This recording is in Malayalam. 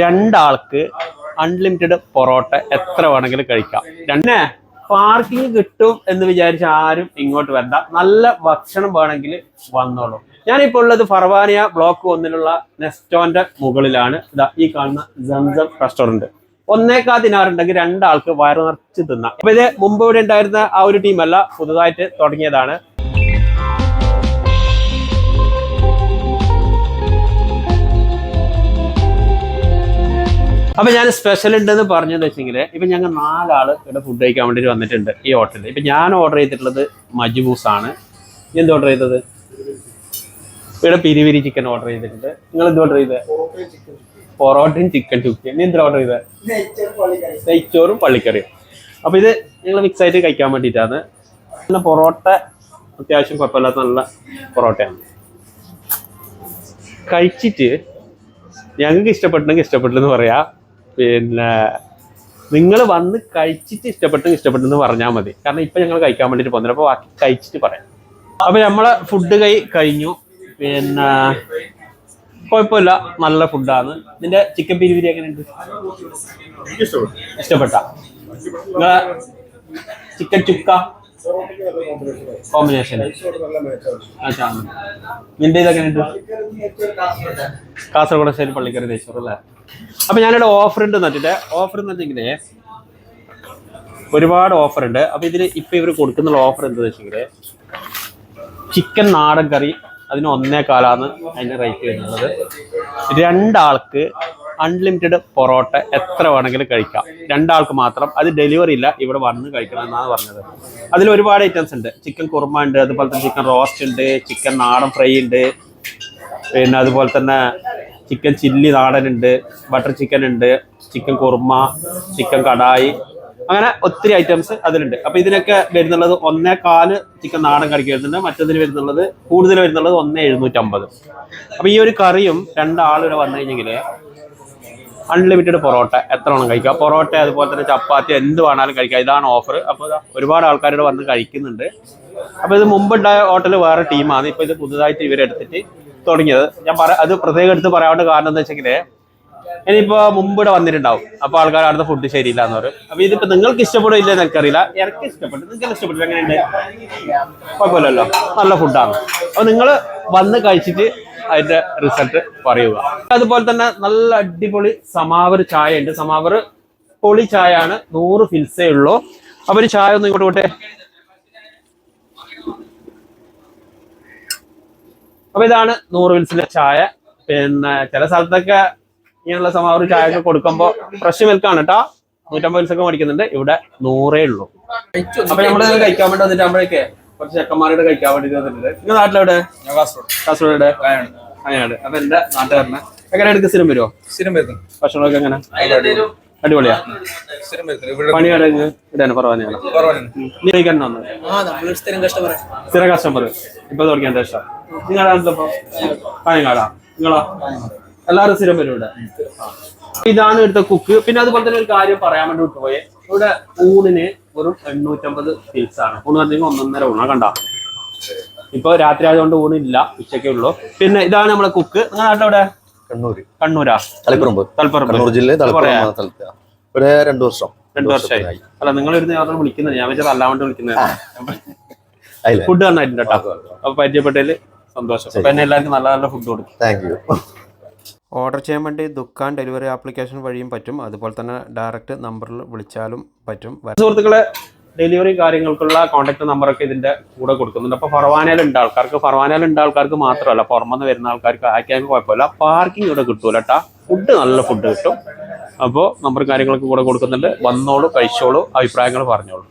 രണ്ടാൾക്ക് അൺലിമിറ്റഡ് പൊറോട്ട എത്ര വേണമെങ്കിലും കഴിക്കാം. രണ്ടേ പാർക്കിംഗ് കിട്ടും എന്ന് വിചാരിച്ച് ആരും ഇങ്ങോട്ട് വരണ്ട. നല്ല ഭക്ഷണം വേണമെങ്കിൽ വന്നോളൂ. ഞാനിപ്പോൾ ഉള്ളത് ഫർവാനിയ ബ്ലോക്ക് ഒന്നിലുള്ള നെസ്റ്റോന്റെ മുകളിലാണ്. ഇതാ ഈ കാണുന്ന ജംസം റെസ്റ്റോറന്റ് ഒന്നേക്കാ ദിനാറുണ്ടെങ്കിൽ രണ്ടാൾക്ക് വയറു നിറച്ച് തിന്നാം. അപ്പൊ ഇത് മുമ്പ് ഇവിടെ ഉണ്ടായിരുന്ന ആ ഒരു ടീമല്ല പുതുതായിട്ട് തുടങ്ങിയതാണ്. അപ്പൊ ഞാൻ സ്പെഷ്യൽ ഉണ്ടെന്ന് പറഞ്ഞെന്ന് വെച്ചെങ്കിൽ ഇപ്പൊ ഞങ്ങൾ നാലാൾ ഇവിടെ ഫുഡ് കഴിക്കാൻ വേണ്ടി വന്നിട്ടുണ്ട് ഈ ഹോട്ടലിൽ ഇപ്പൊ ഞാൻ ഓർഡർ ചെയ്തിട്ടുള്ളത് മജ്ബൂസ് ആണ്. എന്ത് ഓർഡർ ചെയ്തത്? ഇവിടെ പിരിവിരി ചിക്കൻ ഓർഡർ ചെയ്തിട്ടുണ്ട്. നിങ്ങൾ എന്ത് ഓർഡർ ചെയ്തത് പൊറോട്ടയും ചിക്കൻ ചുക്കി. നീ എന്ത് ഓർഡർ ചെയ്തത് നെയ്ച്ചോറും പള്ളിക്കറിയും. അപ്പൊ ഇത് ഞങ്ങൾ മിക്സ് ആയിട്ട് കഴിക്കാൻ വേണ്ടിയിട്ടാണ് പിന്നെ പൊറോട്ട അത്യാവശ്യം കുഴപ്പമില്ലാത്ത നല്ല പൊറോട്ടയാണ്. കഴിച്ചിട്ട് ഞങ്ങൾക്ക് ഇഷ്ടപ്പെട്ടെങ്കിൽ ഇഷ്ടപ്പെട്ടില്ലെന്ന് പറയാ. പിന്നെ നിങ്ങൾ വന്ന് കഴിച്ചിട്ട് ഇഷ്ടപ്പെട്ടു ഇഷ്ടപ്പെട്ടെന്ന് പറഞ്ഞാൽ മതി. കാരണം ഇപ്പം ഞങ്ങൾ കഴിക്കാൻ വേണ്ടിയിട്ട് പോകുന്നില്ല. അപ്പോൾ ബാക്കി കഴിച്ചിട്ട് പറയാം. അപ്പോൾ നമ്മളെ ഫുഡ് കൈ കഴിഞ്ഞു. പിന്നെ കുഴപ്പമില്ല. നല്ല ഫുഡാണ് നിന്റെ ചിക്കൻ ബിരിയാണി എങ്ങനെയുണ്ട്? ഇഷ്ടപ്പെട്ട. നിങ്ങളെ ചിക്കൻ ചുക്ക? കോമ്പിനേഷൻ നിന്റെ ഇതൊക്കെ കാസർഗോഡ് സൈഡ് പള്ളിക്കറി നെയ്ച്ചോറ് അല്ലേ? അപ്പൊ ഞാനിവിടെ ഓഫർ ഉണ്ട് എന്നിട്ട് ഓഫർ എന്ന് വെച്ചെങ്കിലേ ഒരുപാട് ഓഫർ ഉണ്ട്. അപ്പൊ ഇതിന് ഇപ്പൊ ഇവർ കൊടുക്കുന്ന ഓഫർ എന്താ വെച്ചെങ്കിൽ ചിക്കൻ നാടൻ കറി അതിന് ഒന്നേ കാലാണ് അതിന്റെ റേറ്റ് വരുന്നത്. രണ്ടാൾക്ക് അൺലിമിറ്റഡ് പൊറോട്ട എത്ര വേണമെങ്കിലും കഴിക്കാം. രണ്ടാൾക്ക് മാത്രം. അത് ഡെലിവറി ഇല്ല. ഇവിടെ വന്ന് കഴിക്കണം എന്നാണ് പറഞ്ഞത്. അതിൽ ഒരുപാട് ഐറ്റംസ് ഉണ്ട്. ചിക്കൻ കുറുമ ഉണ്ട് അതുപോലെ തന്നെ ചിക്കൻ റോസ്റ്റ് ഉണ്ട് ചിക്കൻ നാടൻ ഫ്രൈ ഉണ്ട് പിന്നെ അതുപോലെ തന്നെ ചിക്കൻ ചില്ലി നാടൻ ഉണ്ട് ബട്ടർ ചിക്കൻ ഉണ്ട് ചിക്കൻ കുറുമ ചിക്കൻ കടായി. അങ്ങനെ ഒത്തിരി ഐറ്റംസ് അതിലുണ്ട്. അപ്പൊ ഇതിനൊക്കെ വരുന്നുള്ളത് ഒന്നേ കാൽ ചിക്കൻ നാടൻ കറിക്ക് വരുന്നുണ്ട്. മറ്റതിന് വരുന്നുള്ളത് കൂടുതൽ വരുന്നുള്ളത് ഒന്നേ എഴുന്നൂറ്റമ്പത്. അപ്പൊ ഈ ഒരു കറിയും രണ്ടാളിവിടെ വന്നു കഴിഞ്ഞെങ്കിൽ അൺലിമിറ്റഡ് പൊറോട്ട എത്ര വേണം കഴിക്കാം? പൊറോട്ട അതുപോലെ തന്നെ ചപ്പാത്തി എന്ത് വേണാലും കഴിക്കാം. ഇതാണ് ഓഫർ അപ്പോൾ ഒരുപാട് ആൾക്കാരോട് വന്ന് കഴിക്കുന്നുണ്ട്. അപ്പോൾ ഇത് മുമ്പുണ്ടായ ഹോട്ടൽ വേറെ ടീമാണ് ഇപ്പോൾ ഇത് പുതുതായിട്ട് ഇവരെടുത്തിട്ട് തുടങ്ങിയത്. ഞാൻ പറ അത് പ്രത്യേകം എടുത്ത് പറയാനുള്ള കാരണം എന്താ വെച്ചെങ്കിൽ ഇനിയിപ്പോ മുമ്പ് ഇവിടെ വന്നിട്ടുണ്ടാവും. അപ്പോൾ ആൾക്കാർ അടുത്ത ഫുഡ് ശരിയില്ല എന്ന് പറയും. അപ്പോൾ ഇതിപ്പോ നിങ്ങൾക്ക് ഇഷ്ടപ്പെടും ഇല്ലെന്ന് എനിക്കറിയില്ല എനിക്ക് ഇഷ്ടപ്പെട്ടു. നിങ്ങൾക്ക് ഇഷ്ടപ്പെട്ടു. എങ്ങനെയുണ്ട്? കുഴപ്പമില്ലല്ലോ. നല്ല ഫുഡാണ് അപ്പോൾ നിങ്ങൾ വന്ന് കഴിച്ചിട്ട് അതിന്റെ റിസൾട്ട് പറയുക. അതുപോലെ തന്നെ നല്ല അടിപൊളി സമാവർ ചായ ഉണ്ട് സമാവർ പൊളി ചായ ആണ് നൂറ് ഫിൽസേ ഉള്ളൂ. അപ്പൊ ഒരു ചായ ഒന്ന് ഇങ്ങോട്ട് കൂട്ടെ. അപ്പൊ ഇതാണ് നൂറ് ഫിൽസിന്റെ ചായ. പിന്നെ ചില സ്ഥലത്തൊക്കെ ഇങ്ങനെയുള്ള സമാവർ ചായ ഒക്കെ കൊടുക്കുമ്പോ ഫ്രഷ് മിൽക്കാണ് കേട്ടോ നൂറ്റമ്പത് ഫിൽസൊക്കെ മേടിക്കുന്നുണ്ട്. ഇവിടെ നൂറേ ഉള്ളൂ. അപ്പൊ നമ്മൾ കഴിക്കാൻ വേണ്ടി വന്നിട്ടാകുമ്പോഴേക്ക് കുറച്ച് ചെക്കന്മാരുടെ കഴിക്കാൻ വേണ്ടി വന്നിട്ടുണ്ട്. നിങ്ങളുടെ നാട്ടിലെവിടെ? കാസർഗോഡ്. അങ്ങനെയാണ് അപ്പൊ എന്റെ നാട്ടുകാരനെ? എങ്ങനെ എടുക്ക് സ്ഥിരം വരുമോ സ്ഥിരം വരുന്നു. ഭക്ഷണമൊക്കെ എങ്ങനെ? അടിപൊളിയാ. പണി വരുന്നു. ഇവിടെ പണിയുടെ ഇതാണ് കുറവാനെയാണ് കുറവാണ്? നീ കഴിക്കാൻ സ്ഥിരം കസ്റ്റമർ ഇപ്പൊ തുടങ്ങിയ ഇഷ്ടം? നിങ്ങളുടെ നാട്ടിലിപ്പോ? കായങ്ങാടാ നിങ്ങളോ? എല്ലാവരും സ്ഥിരം വരും ഇവിടെ ഇതാണ് ഇവിടുത്തെ കുക്ക് പിന്നെ അതുപോലെ തന്നെ ഒരു കാര്യം പറയാൻ വേണ്ടി വിട്ടുപോയെ. ഇവിടെ ഊണിന് ഒരു എണ്ണൂറ്റമ്പത് ഫീസ് ആണ്. ഊണ് പറഞ്ഞെങ്കിൽ ഒന്നൊന്നര ഊണാ. കണ്ട? ഇപ്പൊ രാത്രി ആയതുകൊണ്ട് ഊണില്ല ഉച്ചക്കേ ഉള്ളൂ. പിന്നെ ഇതാണ് നമ്മളെ കുക്ക് നിങ്ങളുടെ നാട്ടിലെവിടെ കണ്ണൂര്. കണ്ണൂരാ? തളിപ്പറമ്പ്. തലപ്പുറം കണ്ണൂർ ജില്ലയിൽ ഇവിടെ രണ്ടു വർഷം. രണ്ടു വർഷമായി. അല്ല നിങ്ങൾ ഇരുന്ന് ഞാൻ വിളിക്കുന്നത്. ഞാൻ വെച്ചാൽ അല്ലാണ്ട് വിളിക്കുന്നത്. ഫുഡ് നന്നായിട്ടുണ്ട് കേട്ടോ. അപ്പൊ പരിചയപ്പെട്ടതിൽ സന്തോഷം. അപ്പൊ എന്നെ എല്ലാവർക്കും നല്ല നല്ല ഫുഡ് കൊടുക്കും. താങ്ക് യു ഓർഡർ ചെയ്യാൻ വേണ്ടി ദുഃഖാൻ ഡെലിവറി ആപ്ലിക്കേഷൻ വഴിയും പറ്റും. അതുപോലെ തന്നെ ഡയറക്റ്റ് നമ്പറിൽ വിളിച്ചാലും പറ്റും. സുഹൃത്തുക്കളെ ഡെലിവറി കാര്യങ്ങൾക്കുള്ള കോൺടാക്ട് നമ്പറൊക്കെ ഇതിന്റെ കൂടെ കൊടുക്കുന്നുണ്ട്. അപ്പൊ ഫർവാനയിൽ ഉണ്ട് ആൾക്കാർക്ക് ഫർവാനയിൽ ഉണ്ട് ആൾക്കാർക്ക് മാത്രമല്ല പുറമെന്ന് വരുന്ന ആൾക്കാർക്ക് അയക്കാൻ കുഴപ്പമില്ല. പാർക്കിംഗ് ഇവിടെ കിട്ടൂല കേട്ടാ ഫുഡ് നല്ല ഫുഡ് കിട്ടും. അപ്പോൾ നമ്പർ കാര്യങ്ങളൊക്കെ കൂടെ കൊടുക്കുന്നുണ്ട്. വന്നോളൂ കഴിച്ചോളൂ അഭിപ്രായങ്ങൾ പറഞ്ഞോളൂ.